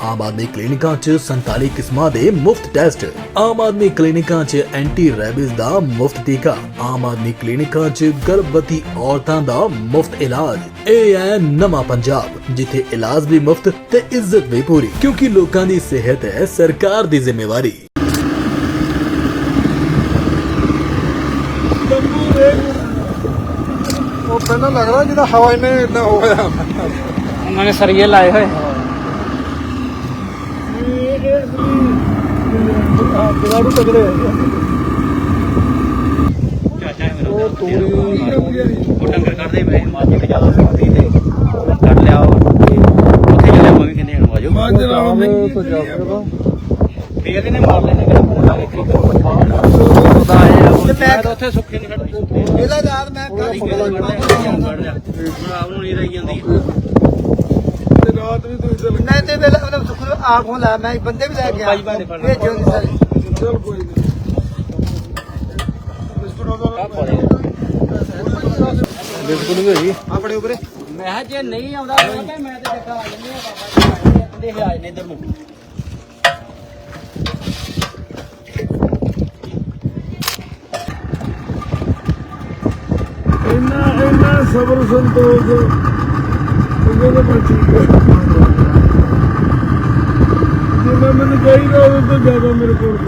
ਆਮ ਆਦਮੀ ਕਲੀਨਿਕਾਂ 'ਚ 47 ਕਿਸਮਾਂ ਦੇ ਮੁਫਤ ਟੈਸਟ। ਆਮ ਆਦਮੀ ਕਲੀਨਿਕਾਂ 'ਚ ਐਂਟੀ ਰੈਬਿਸ ਦਾ ਮੁਫਤ ਟੀਕਾ। ਆਮ ਆਦਮੀ ਕਲੀਨਿਕਾਂ 'ਚ ਗਰਭਵਤੀ ਔਰਤਾਂ ਦਾ ਮੁਫਤ ਇਲਾਜ। ਇਹ ਹੈ ਨਵਾਂ ਪੰਜਾਬ ਜਿੱਥੇ ਇਲਾਜ ਵੀ ਮੁਫਤ ਤੇ ਇੱਜ਼ਤ ਵੀ ਪੂਰੀ। ਕਿਉਂਕਿ ਲੋਕਾਂ ਦੀ ਸਿਹਤ ਹੈ ਸਰਕਾਰ ਦੀ ਜ਼ਿੰਮੇਵਾਰੀ। ਉਹ ਪਹਿਲਾਂ ਲੱਗਦਾ ਜਿਹਦਾ ਹਵਾ ਇਹਨੇ ਇੰਨਾ ਹੋਇਆ ਉਹਨਾਂ ਨੇ ਸਰੀਏ ਲਾਏ ਹੋਏ। ਜਗਾੜੂ ਤਗੜੇ ਉਹ ਤੂੜੀ ਉਹ ਡੰਗਰ ਕੱਢਦੇ ਪਏ ਮਾਝੇ ਤੇ ਜ਼ਿਆਦਾ ਸਕਦੀ ਤੇ ਕੱਢ ਲਿਆ ਉੱਥੇ ਚੱਲੇ ਮੈਂ ਵੀ ਕਹਿੰਦੇ ਹਣ ਵਾਜੋ ਮਾਜਰਾ ਤੋਂ ਜਾ ਸਕਦਾ ਫੇਰ ਇਹਨੇ ਮਾਰ ਲੈਣੇ ਕਿਹੜਾ ਪੂਰਾ ਇੱਕ ਉਹਦਾ ਆਇਆ ਉਹ ਮੈਂ ਉੱਥੇ ਸੁੱਕੇ ਨਹੀਂ ਖੜਦੇ ਇਹਦਾ ਯਾਦ ਮੈਂ ਕੱਲ ਹੁਣ ਆਪ ਨੂੰ ਨਹੀਂ ਰਹੀ ਜਾਂਦੀ ਰਾਤ ਵੀ ਤੂੰ ਇੱਧਰ ਮੈਂ ਤੇ ਵੇਲੇ ਉਹਨੇ ਸੁਖ ਆਪ ਨੂੰ ਲਾ ਮੈਂ ਬੰਦੇ ਵੀ ਲੈ ਕੇ ਆ ਬਾਈ ਬਾਈ ਫੜ ਲੈ। ਭੇਜੋ ਨਹੀਂ ਸਾਰੇ। ਚੱਲ ਕੋਈ ਨਹੀਂ ਬਿਸਕੁਟ ਉਹਦਾ ਬਿਸਕੁਟ ਵੀ ਹੈਗੀ ਆਪਣੇ ਉਪਰੇ? ਮੈਂ ਕਿਹਾ ਜੇ ਨਹੀਂ ਆਉਂਦਾ ਮੈਂ ਕਿਹਾ ਮੈਂ ਤੇ ਜੱਗਾ ਆ ਜੰਨੇ ਆ ਬਾਬਾ ਜੀ ਦੇ ਆਏ ਨੇ ਇਧਰ ਨੂੰ। ਇੰਨਾ ਇੰਨਾ ਸਬਰ ਸੰਤੋਖ। ਹੈ ਜਿੰਨਾ ਮੈਨੂੰ ਚਾਹੀਦਾ ਉਹ ਤੋਂ ਜ਼ਿਆਦਾ ਮੇਰੇ ਕੋਲ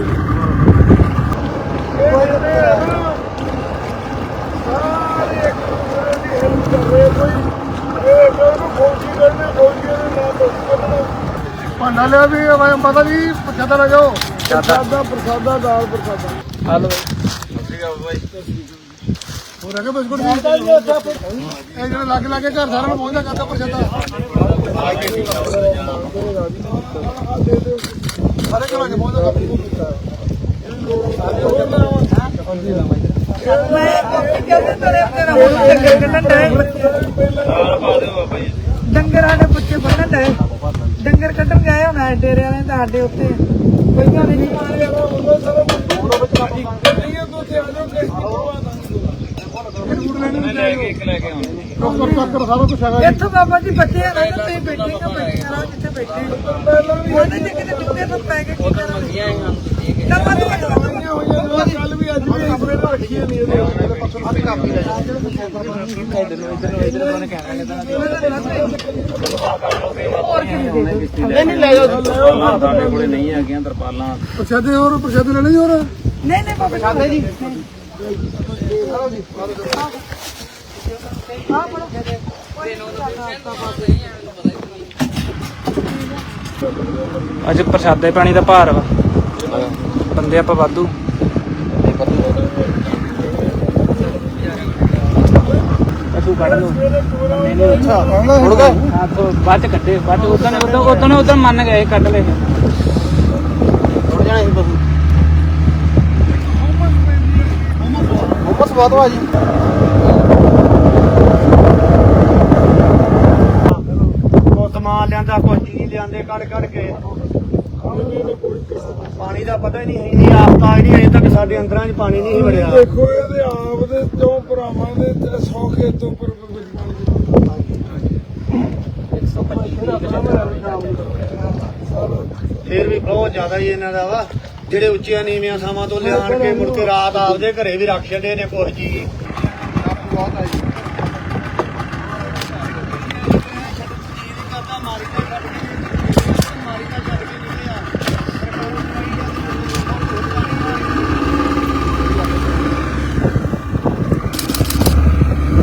ਭਾਂਡਾ ਲਿਆ ਵੀ ਮੈਂ ਪਤਾ ਵੀ ਪ੍ਰਸ਼ਾਦਾ ਲੈ ਜਾਓ। ਪ੍ਰਸ਼ਾਦਾ। ਪ੍ਰਸ਼ਾਦਾ ਦਾਲ ਪ੍ਰਸ਼ਾਦਾ। ਹਲੋ। ਹੋਰ ਹੈਗੇ ਬਿਸਕੁਟ? ਵੀ ਇਹ ਜਿਹੜੇ ਲੱਗ ਲੱਗੇ ਘਰ ਸਾਰਿਆਂ ਨੂੰ ਪਹੁੰਚਦਾ ਕਰਦਾ ਪ੍ਰਸ਼ਾਦਾ। ਸਾਰੇ ਘਰਾਂ 'ਚ ਪਹੁੰਚਦਾ ਡੰਗਰਾਂ ਦੇ ਬੱਚੇ ਬੰਨਣ ਡਏ ਡੰਗਰ ਕੱਢਣ ਗਏ ਹੁਣ ਐ ਡੇਰੇ ਵਾਲੇ ਤਾਂ ਸਾਡੇ ਉੱਤੇ। ਕਈਆਂ ਦੇ ਨਹੀਂ ਡਾਕਟਰ ਡਾਕਟਰ ਸਾਰਾ ਕੁਝ ਹੈਗਾ ਇੱਥੋਂ ਬਾਬਾ ਜੀ ਬੱਚੇ ਆ ਰਹੇ ਤੇ ਬੈਠੇ ਨਾ ਬੈਠੇ ਆ ਜਿੱਥੇ ਬੈਠੇ ਉਹਨੇ ਤੇ ਕਿਤੇ ਜੁੱਤੇ ਤੋਂ ਪੈ ਕੇ ਕੀ ਕਰਾਂਗੇ ਨਾ ਬੰਦ ਕੱਲ ਵੀ ਅੱਜ ਵੀ ਆਪਣੇ ਰੱਖੀ ਨਹੀਂ ਇਹਦੇ ਪਾਸੋਂ ਹੱਥ ਕਾਪੀ ਲੈ ਨਹੀਂ ਨਹੀਂ ਲੈ ਜਾਓ ਸਾਡੇ ਕੋਲੇ ਨਹੀਂ ਹੈਗੀਆਂ ਤਰਪਾਲਾਂ ਪ੍ਰਸ਼ਾਦੇ ਹੋਰ ਪ੍ਰਸ਼ਾਦੇ ਲੈਣੇ ਜੀ ਹੋਰ ਨਹੀਂ ਨਹੀਂ ਬਾਬਾ ਸਾਡੇ ਜੀ ਅੱਜ ਪ੍ਰਸ਼ਾਦੇ ਪਾਣੀ ਦਾ ਭਾਰ ਵਾ। ਬੰਦੇ ਆਪਾਂ ਵਾਧੂ। ਕੱਢ ਲਓ। ਅੱਛਾ ਮੁੜ ਗਏ ਹਾਂ ਤੋਂ ਬਾਅਦ ਚ ਕੱਢੇ ਬਾਅਦ ਉਦੋਂ ਉਦੋਂ ਉਦੋਂ ਮੰਨ ਗਏ ਕੱਢ ਲਏ। ਥੋੜਾ ਜਾਣਾ ਸੀ ਬਾਬੂ ਮੁਹੰਮਦ ਸਵਾਦ ਵਾ ਜੀ ਕੋ ਸਮਾਨ ਲਿਆਂਦਾ ਕੁਛ ਚੀਜ਼ ਲਿਆਂਦੇ ਕੱਢ ਕੱਢ ਕੇ। ਪਾਣੀ ਦਾ ਪਤਾ ਹੀ ਨਹੀਂ ਇੰਨੀ ਆਫਤਾ ਹੀ ਨਹੀਂ ਅਜੇ ਤੱਕ ਸਾਡੇ ਅੰਦਰਾਂ 'ਚ ਪਾਣੀ ਨਹੀਂ ਸੀ ਵੜਿਆ। ਦੇਖੋ ਇਹਦੇ ਆਪ ਦੇ ਦੋ ਭਰਾਵਾਂ ਦੇ ਤੇ 100 ਖੇਤ ਤੋਂ ਉੱਪਰ ਫੇਰ ਵੀ ਬਹੁਤ ਜ਼ਿਆਦਾ ਹੀ ਇਹਨਾਂ ਦਾ ਵਾ। ਜਿਹੜੇ ਉੱਚੀਆਂ ਨੀਵੀਆਂ ਥਾਵਾਂ ਤੋਂ ਲਿਆਣ ਕੇ ਮੁੜ ਕੇ ਰਾਤ ਆਪਦੇ ਘਰੇ ਵੀ ਰੱਖ ਛੱਡੇ ਨੇ ਕੁਝ ਜੀ।